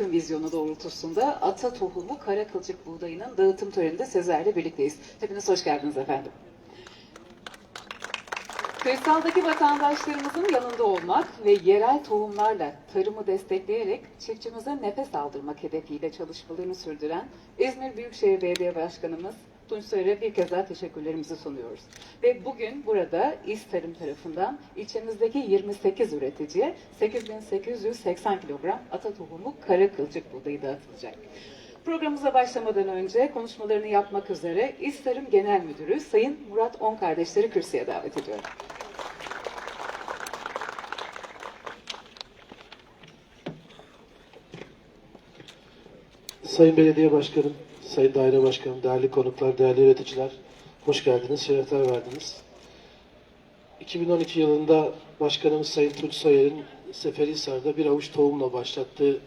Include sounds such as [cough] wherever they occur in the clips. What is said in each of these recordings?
mümkün vizyonu doğrultusunda ata tohumu kara kılçık buğdayının dağıtım töreninde sizlerle birlikteyiz. Hepiniz hoş geldiniz efendim. Kırsaldaki vatandaşlarımızın yanında olmak ve yerel tohumlarla tarımı destekleyerek çiftçimize nefes aldırmak hedefiyle çalışmalarını sürdüren İzmir Büyükşehir Belediye Başkanımız Tunç Soyer'e bir kez daha teşekkürlerimizi sunuyoruz. Ve bugün burada İz Tarım tarafından ilçemizdeki 28 üreticiye 8880 kilogram ata tohumu kara kılçık buğdayı dağıtılacak. Programımıza başlamadan önce konuşmalarını yapmak üzere İz Tarım Genel Müdürü Sayın Murat On kardeşleri kürsüye davet ediyorum. Sayın Belediye Başkanım, Sayın Daire Başkanım, değerli konuklar, değerli üreticiler, hoş geldiniz, şerefler verdiniz. 2012 yılında Başkanımız Sayın Tunç Soyer'in Seferihisar'da bir avuç tohumla başlattığı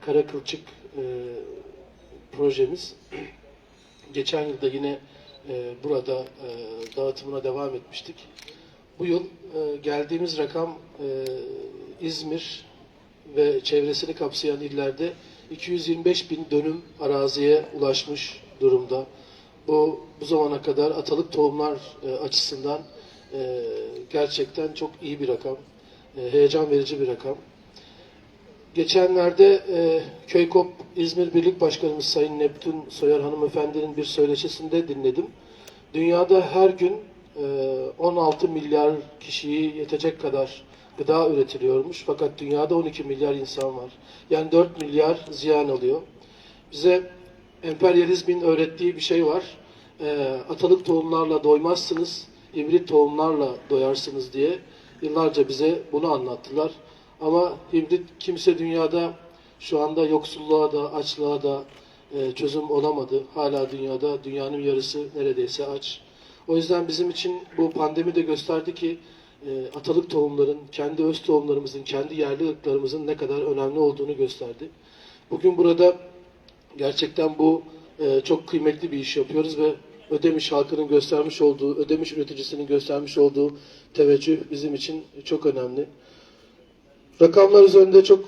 kara kılçık e, projemiz geçen yılda yine e, burada e, dağıtımına devam etmiştik. Bu yıl e, geldiğimiz rakam e, İzmir ve çevresini kapsayan illerde 225 bin dönüm araziye ulaşmış durumda. Bu bu zamana kadar atalık tohumlar e, açısından e, gerçekten çok iyi bir rakam, e, heyecan verici bir rakam. Geçenlerde e, Köykop İzmir Birlik Başkanımız Sayın Neptün Soyar Hanımefendi'nin bir söyleşisinde dinledim. Dünyada her gün e, 16 milyar kişiyi yetecek kadar gıda üretiliyormuş. Fakat dünyada 12 milyar insan var. Yani 4 milyar ziyan oluyor. Bize emperyalizmin öğrettiği bir şey var. E, atalık tohumlarla doymazsınız, hibrit tohumlarla doyarsınız diye yıllarca bize bunu anlattılar. Ama hibrit kimse dünyada şu anda yoksulluğa da açlığa da e, çözüm olamadı. Hala dünyada dünyanın yarısı neredeyse aç. O yüzden bizim için bu pandemi de gösterdi ki e, atalık tohumların, kendi öz tohumlarımızın, kendi yerli ırklarımızın ne kadar önemli olduğunu gösterdi. Bugün burada gerçekten bu e, çok kıymetli bir iş yapıyoruz ve Ödemiş halkının göstermiş olduğu, Ödemiş üreticisinin göstermiş olduğu teveccüh bizim için çok önemli. Rakamlar üzerinde çok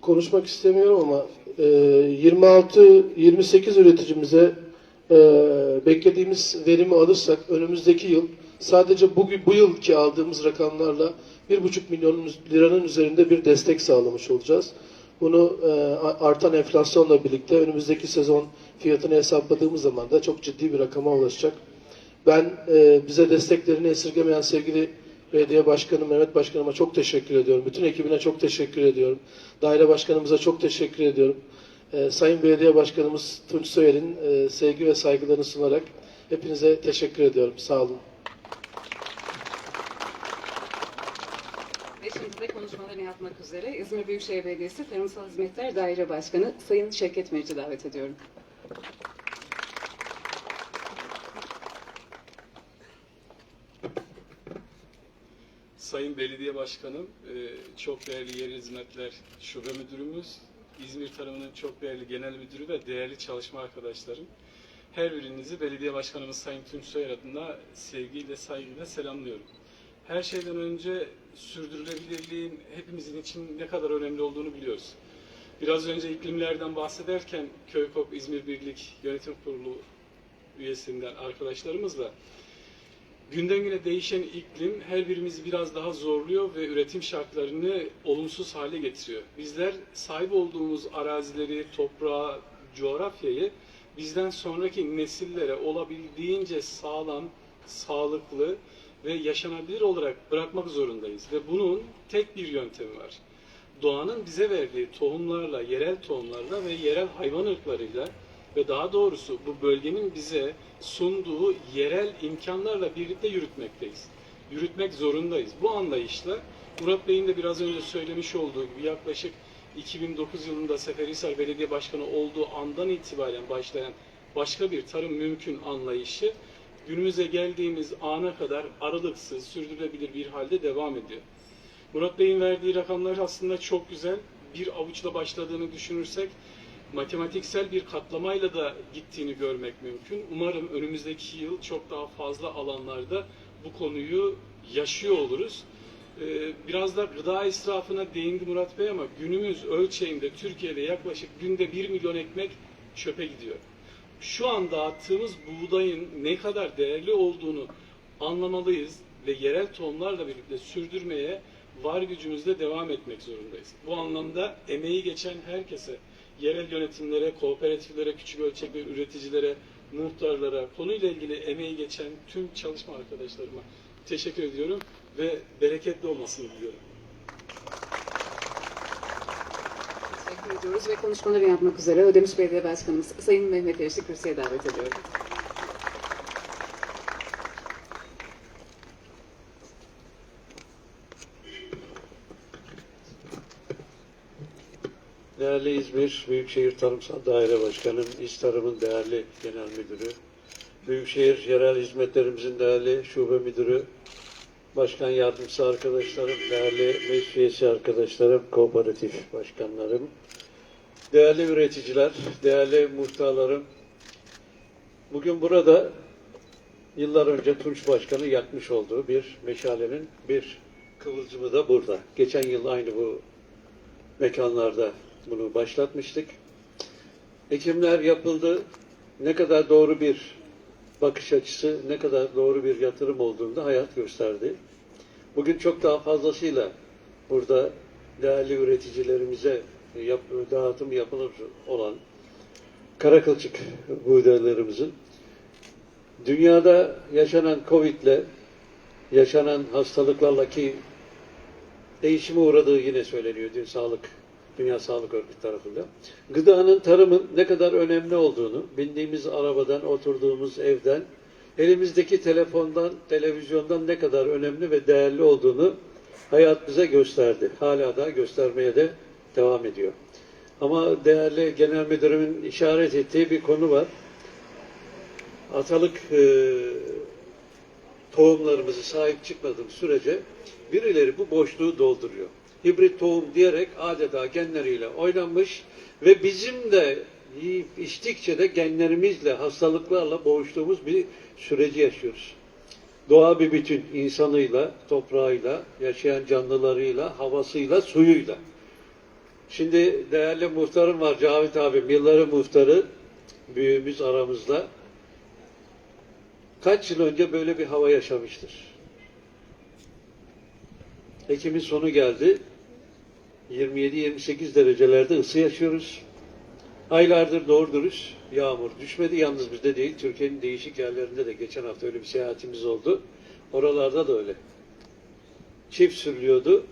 konuşmak istemiyorum ama e, 26-28 üreticimize e, beklediğimiz verimi alırsak önümüzdeki yıl sadece bugün bu yılki aldığımız rakamlarla 1,5 milyon liranın üzerinde bir destek sağlamış olacağız. Bunu e, artan enflasyonla birlikte önümüzdeki sezon fiyatını hesapladığımız zaman da çok ciddi bir rakama ulaşacak. Ben e, bize desteklerini esirgemeyen sevgili belediye başkanım Mehmet Başkanıma çok teşekkür ediyorum. Bütün ekibine çok teşekkür ediyorum. Daire başkanımıza çok teşekkür ediyorum. E, Sayın Belediye Başkanımız Tunç Soyer'in e, sevgi ve saygılarını sunarak hepinize teşekkür ediyorum. Sağ olun. Ve şimdi de konuşmalarını yapmak üzere İzmir Büyükşehir Belediyesi Tarımsal Hizmetler Daire Başkanı Sayın Şevket Meriç'i davet ediyorum. Sayın Belediye Başkanım, e, çok değerli Yerel Hizmetler Şube Müdürümüz, İzmir Tarımı'nın çok değerli Genel Müdürü ve değerli çalışma arkadaşlarım. Her birinizi Belediye Başkanımız Sayın Tunç Soyer adına sevgiyle, saygıyla selamlıyorum. Her şeyden önce sürdürülebilirliğin hepimizin için ne kadar önemli olduğunu biliyoruz. Biraz önce iklimlerden bahsederken Köykop İzmir Birlik Yönetim Kurulu üyesinden arkadaşlarımızla Günden güne değişen iklim her birimizi biraz daha zorluyor ve üretim şartlarını olumsuz hale getiriyor. Bizler sahip olduğumuz arazileri, toprağı, coğrafyayı bizden sonraki nesillere olabildiğince sağlam, sağlıklı ve yaşanabilir olarak bırakmak zorundayız. Ve bunun tek bir yöntemi var. Doğanın bize verdiği tohumlarla, yerel tohumlarla ve yerel hayvan ırklarıyla ve daha doğrusu bu bölgenin bize sunduğu yerel imkanlarla birlikte yürütmekteyiz. Yürütmek zorundayız. Bu anlayışla Murat Bey'in de biraz önce söylemiş olduğu gibi yaklaşık 2009 yılında Seferihisar Belediye Başkanı olduğu andan itibaren başlayan başka bir tarım mümkün anlayışı günümüze geldiğimiz ana kadar aralıksız, sürdürülebilir bir halde devam ediyor. Murat Bey'in verdiği rakamlar aslında çok güzel. Bir avuçla başladığını düşünürsek matematiksel bir katlamayla da gittiğini görmek mümkün. Umarım önümüzdeki yıl çok daha fazla alanlarda bu konuyu yaşıyor oluruz. Ee, biraz da gıda israfına değindi Murat Bey ama günümüz ölçeğinde Türkiye'de yaklaşık günde 1 milyon ekmek çöpe gidiyor. Şu an dağıttığımız buğdayın ne kadar değerli olduğunu anlamalıyız ve yerel tohumlarla birlikte sürdürmeye var gücümüzle devam etmek zorundayız. Bu anlamda emeği geçen herkese, yerel yönetimlere, kooperatiflere, küçük ölçekli üreticilere, muhtarlara, konuyla ilgili emeği geçen tüm çalışma arkadaşlarıma teşekkür ediyorum ve bereketli olmasını diliyorum. Teşekkür ediyoruz ve konuşmaları yapmak üzere Ödemiş Belediye Başkanımız Sayın Mehmet Eriş'i kürsüye davet ediyorum. Değerli İzmir Büyükşehir Tarımsal Daire Başkanım, İSTAR'ımın değerli genel müdürü, Büyükşehir Yerel Hizmetlerimizin değerli şube müdürü, başkan yardımcısı arkadaşlarım, değerli meclis arkadaşlarım, kooperatif başkanlarım, değerli üreticiler, değerli muhtarlarım, bugün burada yıllar önce Tunç Başkanı yakmış olduğu bir meşalenin bir kıvılcımı da burada. Geçen yıl aynı bu mekanlarda bunu başlatmıştık. Ekimler yapıldı. Ne kadar doğru bir bakış açısı, ne kadar doğru bir yatırım olduğunu da hayat gösterdi. Bugün çok daha fazlasıyla burada değerli üreticilerimize yap, dağıtım yapılır olan karakılçık buğdaylarımızın dünyada yaşanan Covid'le yaşanan hastalıklarla ki değişime uğradığı yine söyleniyor Dünya Sağlık Dünya Sağlık Örgütü tarafından. Gıdanın, tarımın ne kadar önemli olduğunu, bindiğimiz arabadan, oturduğumuz evden, elimizdeki telefondan, televizyondan ne kadar önemli ve değerli olduğunu hayat bize gösterdi. Hala da göstermeye de devam ediyor. Ama değerli genel müdürümün işaret ettiği bir konu var. Atalık e, tohumlarımızı sahip çıkmadığımız sürece birileri bu boşluğu dolduruyor. Hibrit tohum diyerek adeta genleriyle oynanmış ve bizim de yiyip içtikçe de genlerimizle, hastalıklarla boğuştuğumuz bir süreci yaşıyoruz. Doğa bir bütün insanıyla, toprağıyla, yaşayan canlılarıyla, havasıyla, suyuyla. Şimdi değerli muhtarım var Cavit abim, yılların muhtarı, büyüğümüz aramızda. Kaç yıl önce böyle bir hava yaşamıştır? Ekim'in sonu geldi. 27-28 derecelerde ısı yaşıyoruz. Aylardır doğru dürüst yağmur düşmedi. Yalnız bizde değil, Türkiye'nin değişik yerlerinde de geçen hafta öyle bir seyahatimiz oldu. Oralarda da öyle. Çift sürülüyordu.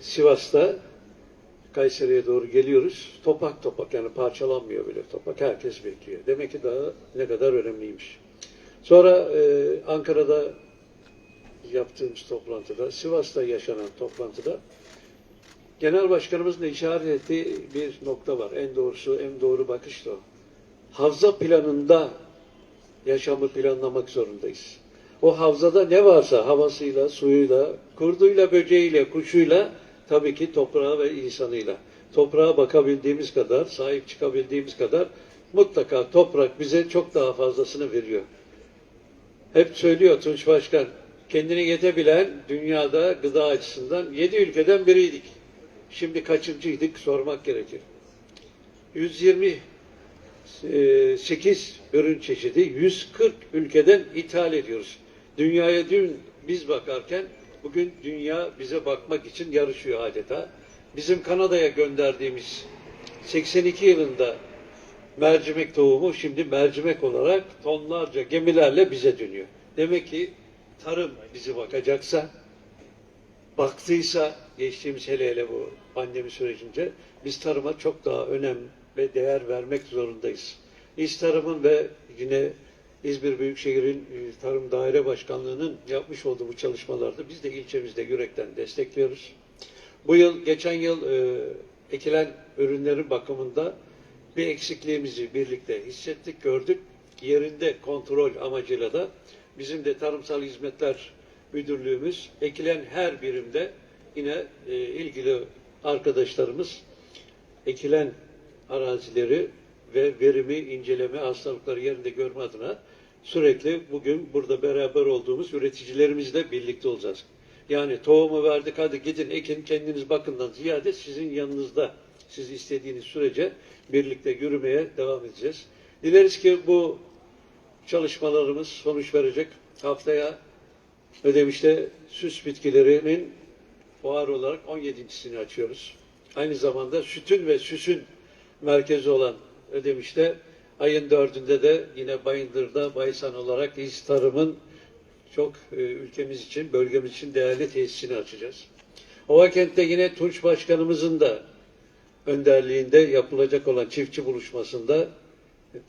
Sivas'ta Kayseri'ye doğru geliyoruz. Topak topak yani parçalanmıyor bile topak. Herkes bekliyor. Demek ki daha ne kadar önemliymiş. Sonra e, Ankara'da yaptığımız toplantıda, Sivas'ta yaşanan toplantıda Genel Başkanımızın işaret ettiği bir nokta var. En doğrusu, en doğru bakış da o. Havza planında yaşamı planlamak zorundayız. O havzada ne varsa havasıyla, suyuyla, kurduyla, böceğiyle, kuşuyla, tabii ki toprağı ve insanıyla. Toprağa bakabildiğimiz kadar, sahip çıkabildiğimiz kadar mutlaka toprak bize çok daha fazlasını veriyor. Hep söylüyor Tunç Başkan, kendini yetebilen dünyada gıda açısından yedi ülkeden biriydik. Şimdi kaçıncıydık sormak gerekir. 128 ürün çeşidi 140 ülkeden ithal ediyoruz. Dünyaya dün biz bakarken bugün dünya bize bakmak için yarışıyor adeta. Bizim Kanada'ya gönderdiğimiz 82 yılında mercimek tohumu şimdi mercimek olarak tonlarca gemilerle bize dönüyor. Demek ki tarım bizi bakacaksa, baktıysa geçtiğimiz hele hele bu pandemi sürecince biz tarıma çok daha önem ve değer vermek zorundayız. İş tarımın ve yine İzmir Büyükşehir'in e, Tarım Daire Başkanlığı'nın yapmış olduğu bu çalışmalarda biz de ilçemizde yürekten destekliyoruz. Bu yıl, geçen yıl e, ekilen ürünlerin bakımında bir eksikliğimizi birlikte hissettik, gördük. Yerinde kontrol amacıyla da bizim de Tarımsal Hizmetler Müdürlüğümüz ekilen her birimde yine e, ilgili arkadaşlarımız ekilen arazileri ve verimi inceleme, hastalıkları yerinde görme adına sürekli bugün burada beraber olduğumuz üreticilerimizle birlikte olacağız. Yani tohumu verdik hadi gidin ekin kendiniz bakından ziyade sizin yanınızda siz istediğiniz sürece birlikte yürümeye devam edeceğiz. Dileriz ki bu çalışmalarımız sonuç verecek. Haftaya Ödemiş'te süs bitkilerinin fuar olarak 17.sini açıyoruz. Aynı zamanda sütün ve süsün merkezi olan Ödemiş'te ayın dördünde de yine Bayındır'da Baysan olarak İz Tarım'ın çok e, ülkemiz için, bölgemiz için değerli tesisini açacağız. Ovakent'te yine Tunç Başkanımızın da önderliğinde yapılacak olan çiftçi buluşmasında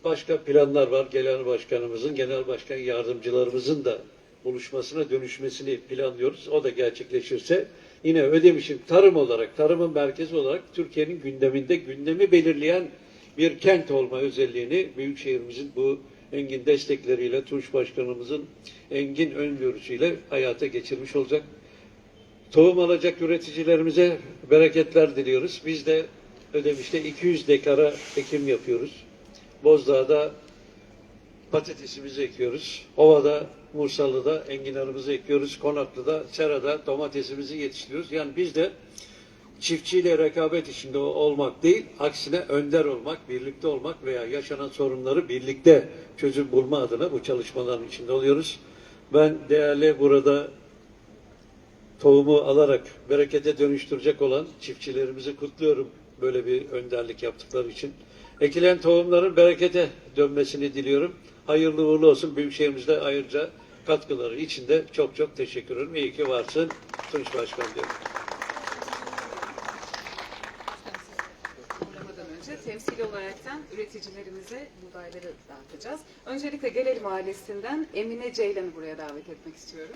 başka planlar var. Genel Başkanımızın, Genel Başkan Yardımcılarımızın da buluşmasına dönüşmesini planlıyoruz. O da gerçekleşirse yine Ödemiş'in tarım olarak, tarımın merkezi olarak Türkiye'nin gündeminde gündemi belirleyen bir kent olma özelliğini Büyükşehirimizin bu engin destekleriyle, Tunç Başkanımızın engin öngörüsüyle hayata geçirmiş olacak. Tohum alacak üreticilerimize bereketler diliyoruz. Biz de Ödemiş'te 200 dekara ekim yapıyoruz. Bozdağ'da patatesimizi ekiyoruz. Ova'da, Mursalı'da enginarımızı ekiyoruz. Konaklı'da, Sera'da domatesimizi yetiştiriyoruz. Yani biz de çiftçiyle rekabet içinde olmak değil, aksine önder olmak, birlikte olmak veya yaşanan sorunları birlikte çözüm bulma adına bu çalışmaların içinde oluyoruz. Ben değerli burada tohumu alarak berekete dönüştürecek olan çiftçilerimizi kutluyorum böyle bir önderlik yaptıkları için. Ekilen tohumların berekete dönmesini diliyorum. Hayırlı uğurlu olsun. Büyükşehirimizde ayrıca katkıları için de çok çok teşekkür ederim. İyi ki varsın Tunç Başkan diyorum. Temsili olaraktan üreticilerimize buğdayları dağıtacağız. Öncelikle Geleli Mahallesi'nden Emine Ceylan'ı buraya davet etmek istiyorum.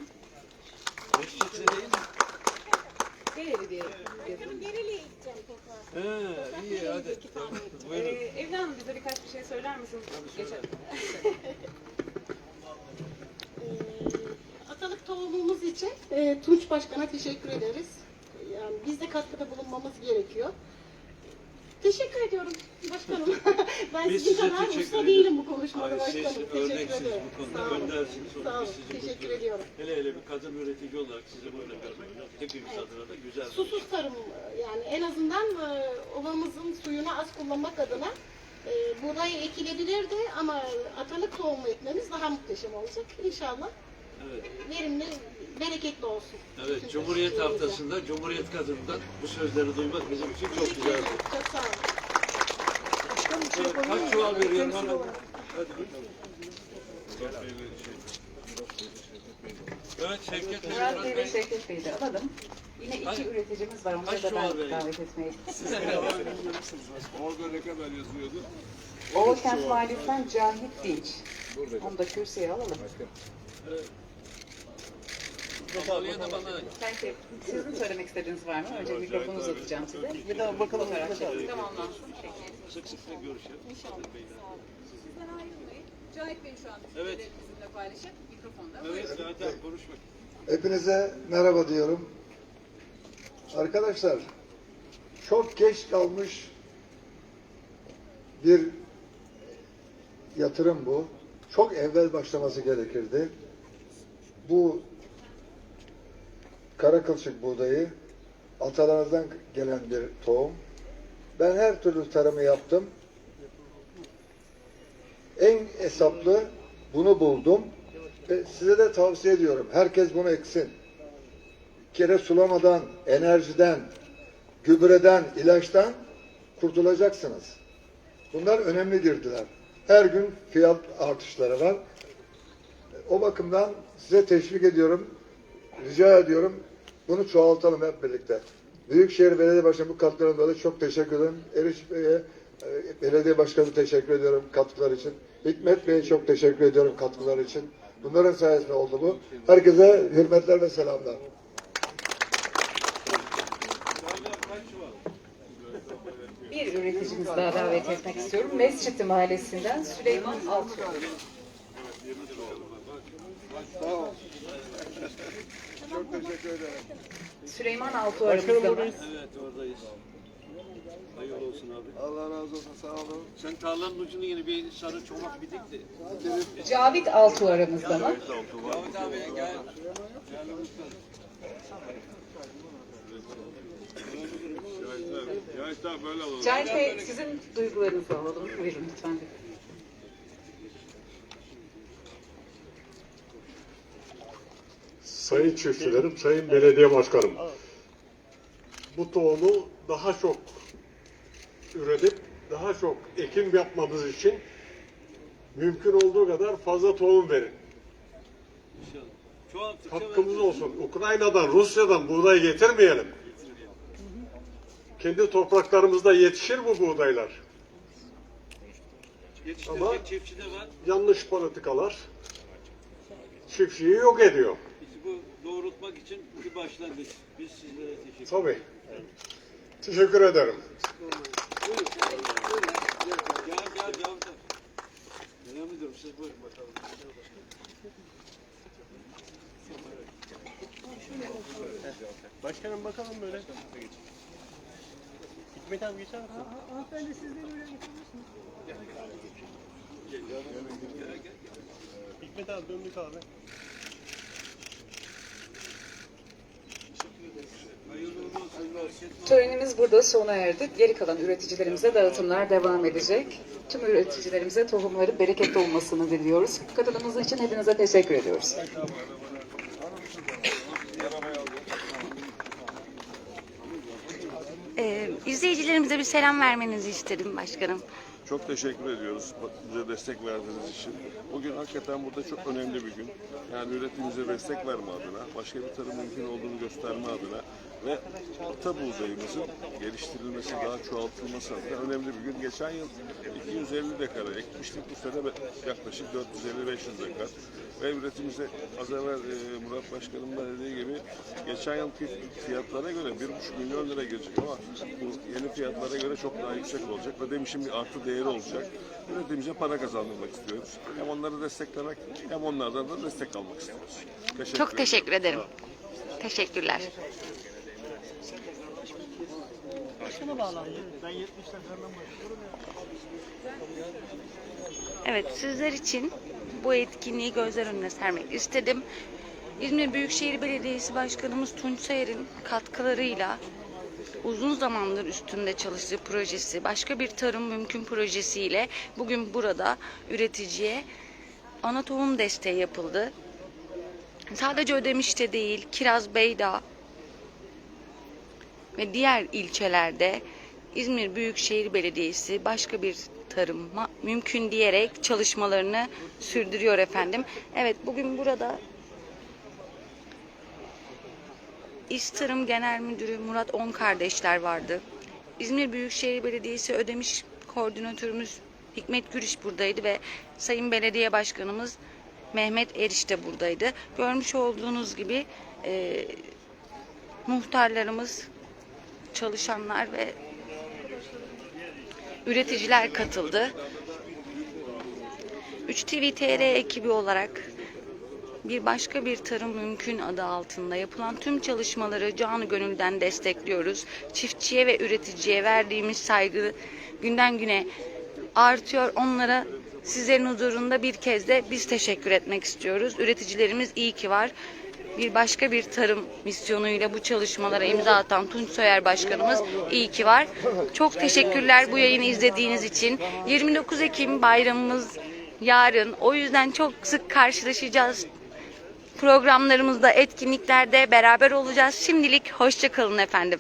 Geleli diye yazın. Nereli'ye gideceğim tekrar. He, iyi hadi. Ee, Evli Hanım bize birkaç bir şey söyler misiniz? Geçen. [laughs] Ee, atalık tohumumuz için e, Tunç Başkan'a teşekkür ederiz. Yani biz de katkıda bulunmamız gerekiyor. Teşekkür ediyorum başkanım. [laughs] ben Biz sizin size kadar teşekkür usta değilim bu konuşmada Ay, başkanım. siz teşekkür örneksiniz ederim. bu konuda, Sağ olun. öndersiniz. Onun Sağ olun. için sizi Teşekkür kutluyorum. ediyorum. Hele hele bir kadın üretici olarak sizi böyle görmek hepimiz adına da güzel. bir Susuz tarım yani en azından e, ovamızın suyunu az kullanmak adına e, buğday ekilebilirdi ama atalık tohumu ekmemiz daha muhteşem olacak. İnşallah Evet. verimli, bereketli olsun. Evet, Cumhuriyet haftasında Cumhuriyet kadınından bu sözleri duymak bizim için çok Teşekkür güzel. ederim. Çok sağ olun. Evet, kaç çuval veriyorum hemen? Hadi. Evet, Şevket Bey, Murat Murat Bey Bey. ve Şevket Bey'i de alalım. Yine iki Kaç- üreticimiz var. Onları kaç da çuval ben vereyim? davet etmeyi [laughs] Orada ne kadar yazıyordu? Ovakent Mahallesi'nden Cahit Dinç. Onu da kürsüye alalım. Babalıya da bana sizin söylemek istediğiniz var mı? Önce mikrofonu uzatacağım size. Ya da bakalım olarak şey tamamlansın. Sık sık da görüşelim. Sizden ayrılmayın. Cahit Bey şu an Evet. bizimle paylaşıp mikrofonda. Evet, zaten konuşmak. Hepinize merhaba diyorum. Arkadaşlar, çok geç kalmış bir yatırım bu. Çok evvel başlaması gerekirdi. Bu kara kılçık buğdayı atalardan gelen bir tohum. Ben her türlü tarımı yaptım. En hesaplı bunu buldum. Ve size de tavsiye ediyorum. Herkes bunu eksin. Bir kere sulamadan, enerjiden, gübreden, ilaçtan kurtulacaksınız. Bunlar önemli girdiler. Her gün fiyat artışları var. O bakımdan size teşvik ediyorum. Rica ediyorum. Bunu çoğaltalım hep birlikte. Büyükşehir Belediye Başkanı bu katkılarından dolayı çok teşekkür ederim. Eriş Bey'e, e, Belediye Başkanı teşekkür ediyorum katkılar için. Hikmet Bey'e çok teşekkür ediyorum katkılar için. Bunların sayesinde oldu bu. Herkese hürmetler ve selamlar. Bir üreticimiz daha davet etmek istiyorum. Mescitli Mahallesi'nden Süleyman Altuğ. Çok teşekkür ederim. Süleyman Altuğ aramızda mı? Evet, oradayız. Hayırlı olsun abi. Allah razı olsun. Sağ olun. Sen tarlanın ucunu yine bir sarı çomak bir dik de. Cavit Altuğ aramızda mı? Davut abi gel. Alalım. Cahit Bey sizin duygularınızı alalım. Buyurun lütfen. Sayın çiftçilerim, sayın belediye başkanım. Bu tohumu daha çok üretip daha çok ekim yapmamız için mümkün olduğu kadar fazla tohum verin. Hakkımız olsun. Ukrayna'dan, Rusya'dan buğday getirmeyelim. Kendi topraklarımızda yetişir bu buğdaylar. Ama yanlış politikalar çiftçiyi yok ediyor. Bu doğrultmak için bir başlangıç. Biz sizlere teşekkür ederiz. Tabii. Teşekkür ederim. Gel gel gel. Genel müdürüm siz buyurun bakalım. Başkanım bakalım böyle. Hikmet abi geçer misin? Hanımefendi siz de böyle geçebilirsiniz. Hikmet abi döndük abi. Törenimiz burada sona erdi. Geri kalan üreticilerimize dağıtımlar devam edecek. Tüm üreticilerimize tohumları bereketli olmasını diliyoruz. Katılımınız için hepinize teşekkür ediyoruz. Ee, izleyicilerimize bir selam vermenizi istedim başkanım. Çok teşekkür ediyoruz bize destek verdiğiniz için. Bugün hakikaten burada çok önemli bir gün. Yani üretimimize destek verme adına, başka bir tarım mümkün olduğunu gösterme adına ve ata buğdayımızın geliştirilmesi, daha çoğaltılması adına önemli bir gün. Geçen yıl 250 dekara ekmiştik, bu sene yaklaşık 450-500 dekar. Ve üretimimize az evvel Murat Başkanım da dediği gibi geçen yılki fiyatlara göre 1,5 milyon lira girecek ama bu yeni fiyatlara göre çok daha yüksek olacak ve demişim bir artı değeri olacak. Üretimimize para kazandırmak istiyoruz. Hem onları desteklemek hem onlardan da destek almak istiyoruz. Teşekkür Çok ederim. teşekkür ederim. Teşekkürler. Evet sizler için bu etkinliği gözler önüne sermek istedim. İzmir Büyükşehir Belediyesi Başkanımız Tunç Sayar'ın katkılarıyla uzun zamandır üstünde çalıştığı projesi, başka bir tarım mümkün projesiyle bugün burada üreticiye ana tohum desteği yapıldı. Sadece Ödemiş'te değil, Kiraz Beyda ve diğer ilçelerde İzmir Büyükşehir Belediyesi başka bir tarım mümkün diyerek çalışmalarını sürdürüyor efendim. Evet bugün burada İş Genel Müdürü Murat On kardeşler vardı. İzmir Büyükşehir Belediyesi Ödemiş Koordinatörümüz Hikmet Gürüş buradaydı ve Sayın Belediye Başkanımız Mehmet Eriş de buradaydı. Görmüş olduğunuz gibi e, muhtarlarımız, çalışanlar ve üreticiler katıldı. 3 TV TR ekibi olarak bir başka bir tarım mümkün adı altında yapılan tüm çalışmaları canı gönülden destekliyoruz. Çiftçiye ve üreticiye verdiğimiz saygı günden güne artıyor. Onlara sizlerin huzurunda bir kez de biz teşekkür etmek istiyoruz. Üreticilerimiz iyi ki var. Bir başka bir tarım misyonuyla bu çalışmalara imza atan Tunç Soyer Başkanımız iyi ki var. Çok teşekkürler bu yayını izlediğiniz için. 29 Ekim bayramımız yarın. O yüzden çok sık karşılaşacağız. Programlarımızda, etkinliklerde beraber olacağız. Şimdilik hoşça kalın efendim.